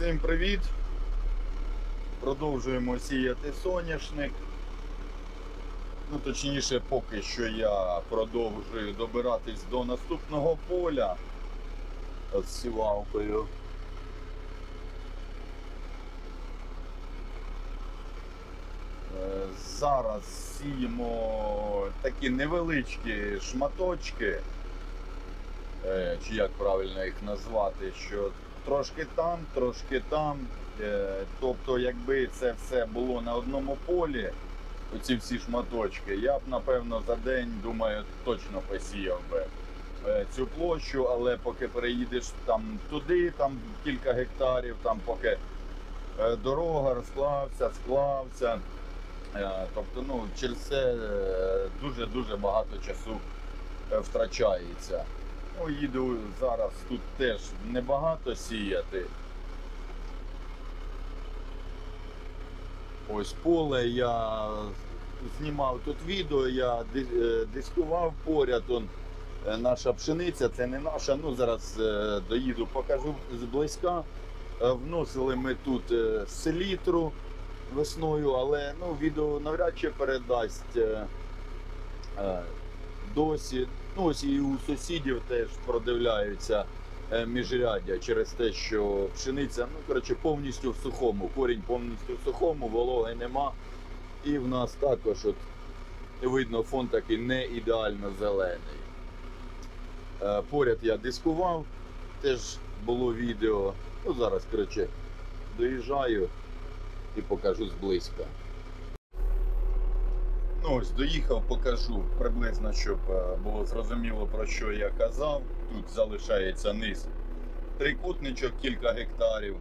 Всім привіт! Продовжуємо сіяти соняшник. Ну, точніше, поки що я продовжую добиратись до наступного поля з сівалкою. Е, Зараз сіємо такі невеличкі шматочки, е, чи як правильно їх назвати, що трошки там, трошки там. Е, Тобто, якби це все було на одному полі, оці всі шматочки, я б напевно за день, думаю, точно посіяв би е, цю площу, але поки переїдеш там туди, там кілька гектарів, там поки е, дорога розклався, склався. Тобто, ну, через це дуже-дуже багато часу втрачається. Їду зараз тут теж небагато сіяти. Ось поле я знімав тут відео, я е, дискував поряд. Он, е, наша пшениця, це не наша. Ну зараз е, доїду, покажу зблизька. Вносили ми тут селітру весною, але ну, відео навряд чи передасть досі. Ось і у сусідів теж продивляються е, міжряддя через те, що пшениця ну, коротше, повністю в сухому, корінь повністю в сухому, вологи нема. І в нас також от, видно фон такий не ідеально зелений. Е, Поряд я дискував, теж було відео. Ну, зараз, коротше, доїжджаю і покажу зблизька. Ну ось доїхав, покажу приблизно, щоб е, було зрозуміло про що я казав. Тут залишається низ трикутничок, кілька гектарів.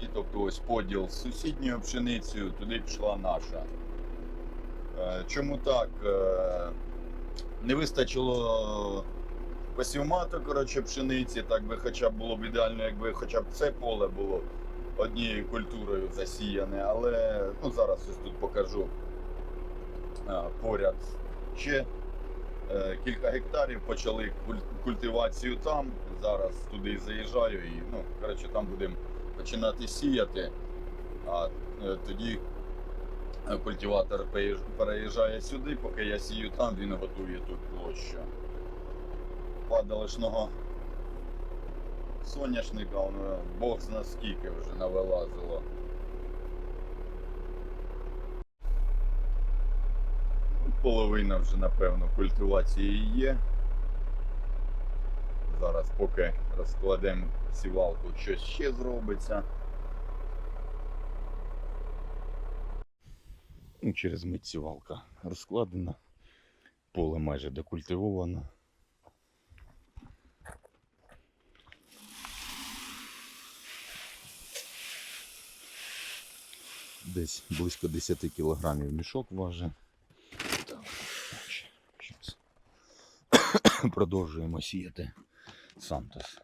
І тобто ось поділ з сусідньою пшеницею, туди пішла наша. Е, Чому так? Е, Не вистачило посівмату, коротше, пшениці, так би хоча б було б ідеально, якби хоча б це поле було однією культурою засіяне, але ну, зараз ось тут покажу поряд ще е, кілька гектарів почали культивацію там. Зараз туди заїжджаю і ну, коротше, там будемо починати сіяти. А е, тоді е, культиватор переїжджає сюди, поки я сію там, він готує тут площу. Падалишного соняшника, воно бог зна скільки вже навилазило. Половина вже, напевно, культивації є. Зараз поки розкладемо сівалку, щось ще зробиться. Ну, Через мить сівалка розкладена, поле майже декультивовано. Десь близько 10 кілограмів мішок важить. Продовжуємо сіяти Сантос.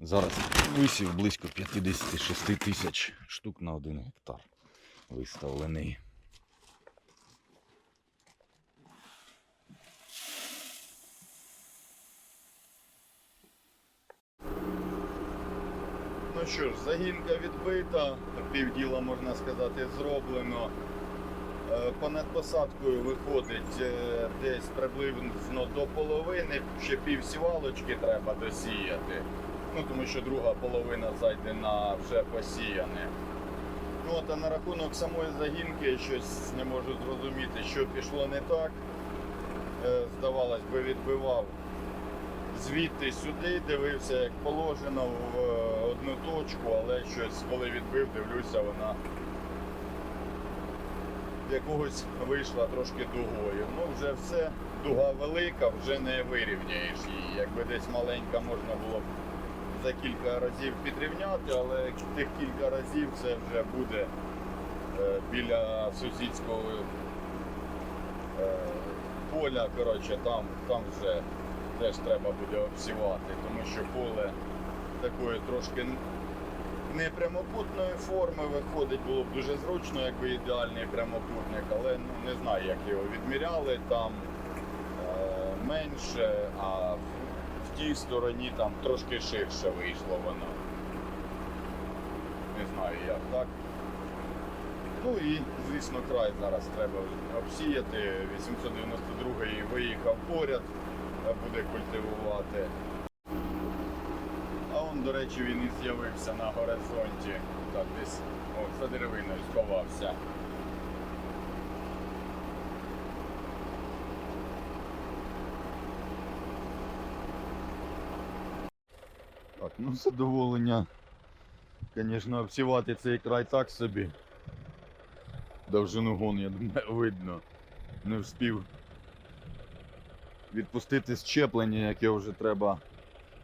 Зараз висів близько 56 тисяч штук на один гектар виставлений. Ну що ж, загінка відбита, півділа, можна сказати, зроблено. Е, Понад посадкою виходить е, десь приблизно до половини, ще пів сівалочки треба досіяти. Ну, тому що друга половина зайде на вже посіяне. Ну, от, а на рахунок самої загінки щось не можу зрозуміти, що пішло не так. Е, Здавалось би, відбивав звідти сюди, дивився як положено в одну точку, але щось, коли відбив, дивлюся, вона якогось вийшла трошки дугою. Ну вже все, дуга велика, вже не вирівняєш її. Якби десь маленька можна було б за кілька разів підрівняти, але тих кілька разів це вже буде е, біля сусідського е, поля. Коротше, там, там вже теж треба буде обсівати, тому що поле такої трошки не прямокутної форми виходить, було б дуже зручно, якби ідеальний прямокутник, але ну, не знаю, як його відміряли там е, менше, а в, в тій стороні там трошки ширше вийшло воно. Не знаю як так. Ну і, звісно, край зараз треба обсіяти. 892 виїхав поряд, е, буде культивувати. До речі, він і з'явився на горизонті. Так, десь о, за деревиною сховався. Так, ну задоволення. Звісно, обсівати цей край так собі. Довжину гон, я думаю, видно. Не встиг відпустити щеплення, яке вже треба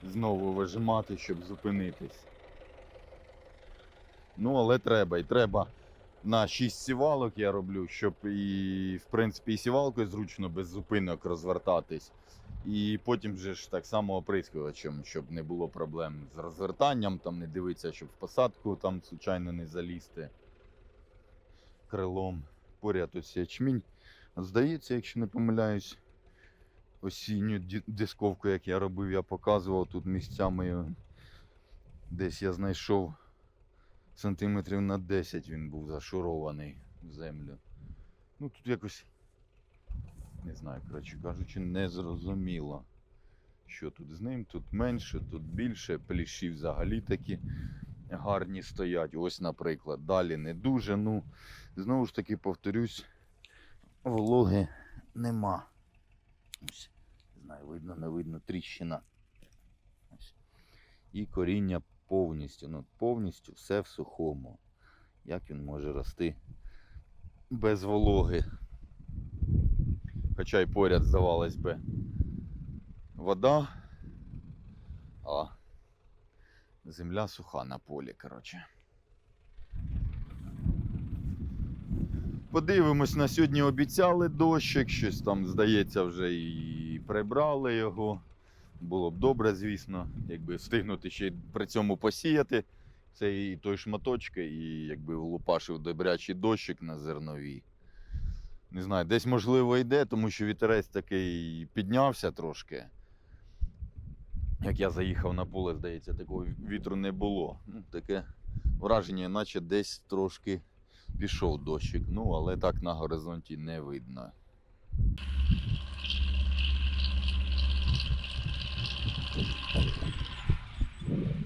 знову вижимати, щоб зупинитись. Ну, але треба. І треба на 6 сівалок я роблю, щоб і, в принципі, і сівалкою зручно без зупинок розвертатись. І потім же ж так само оприскувачем, щоб не було проблем з розвертанням, там не дивитися, щоб в посадку там случайно не залізти крилом. Поряд ось ячмінь. Здається, якщо не помиляюсь, осінню дисковку, як я робив, я показував тут місцями. Десь я знайшов сантиметрів на 10 він був зашурований в землю. Ну тут якось, не знаю, коротше кажучи, не зрозуміло, що тут з ним. Тут менше, тут більше. Пліші взагалі такі гарні стоять. Ось, наприклад, далі не дуже. Ну, знову ж таки повторюсь, вологи нема. Ось, знаю, видно, не видно, тріщина. І коріння повністю, ну, повністю все в сухому. Як він може рости без вологи? Хоча й поряд, здавалось би, вода, а земля суха на полі, коротше. Подивимось, на сьогодні обіцяли дощик, щось там, здається, вже і прибрали його. Було б добре, звісно, якби встигнути ще при цьому посіяти цей той шматочки і якби влупашив добрячий дощик на зерновій. Не знаю, десь можливо йде, тому що вітерець такий піднявся трошки. Як я заїхав на поле, здається, такого вітру не було. Ну, таке враження, наче десь трошки пішов дощик. Ну, але так на горизонті не видно. Thank you.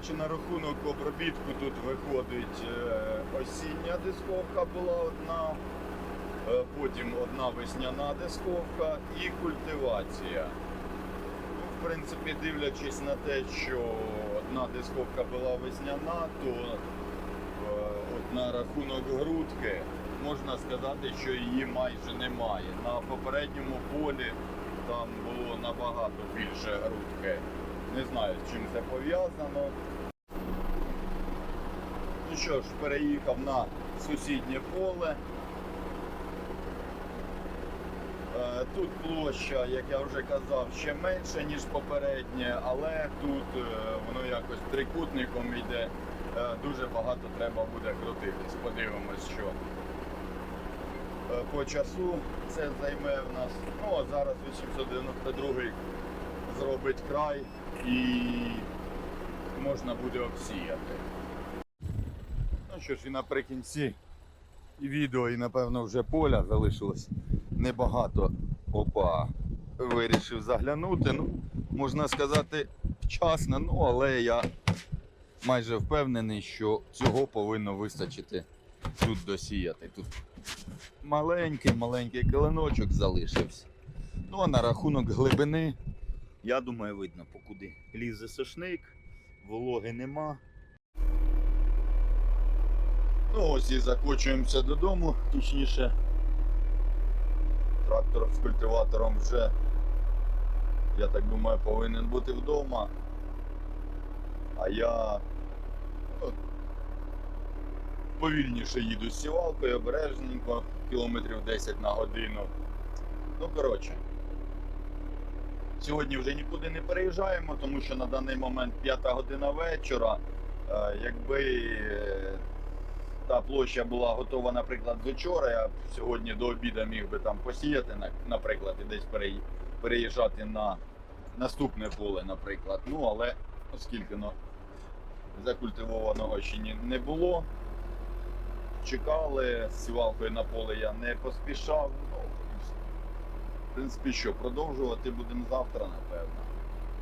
Речі, на рахунок обробітку тут виходить е, осіння дисковка була одна, е, потім одна весняна дисковка і культивація. Ну, в принципі, дивлячись на те, що одна дисковка була весняна, то е, от на рахунок грудки можна сказати, що її майже немає. На попередньому полі там було набагато більше грудки. Не знаю, з чим це пов'язано. Ну що ж, переїхав на сусіднє поле. Е, Тут площа, як я вже казав, ще менша, ніж попереднє, але тут е, воно якось трикутником йде. Е, Дуже багато треба буде крутитись. Подивимось, що по часу це займе в нас. Ну, а зараз 892 зробить край і можна буде обсіяти. Ну що ж, і наприкінці і відео, і напевно вже поля залишилось небагато. Опа, вирішив заглянути. Ну, можна сказати, вчасно, ну але я майже впевнений, що цього повинно вистачити тут досіяти. Тут маленький, маленький килиночок залишився. Ну а на рахунок глибини, я думаю, видно, покуди лізе сошник, вологи нема. Ну ось і закочуємося додому, точніше Трактор з культиватором вже, я так думаю, повинен бути вдома. А я ну, повільніше їду з сівалкою, обережненько, кілометрів 10 на годину. Ну, коротше. Сьогодні вже нікуди не переїжджаємо, тому що на даний момент 5 година вечора. Е, Якби е, та площа була готова, наприклад, з вчора, я сьогодні до обіду міг би там посіяти, наприклад, і десь переїжджати на наступне поле, наприклад. Ну, але оскільки ну, закультивованого ще не було, чекали, з сівалкою на поле я не поспішав. Принципі, що, продовжувати будемо завтра, напевно.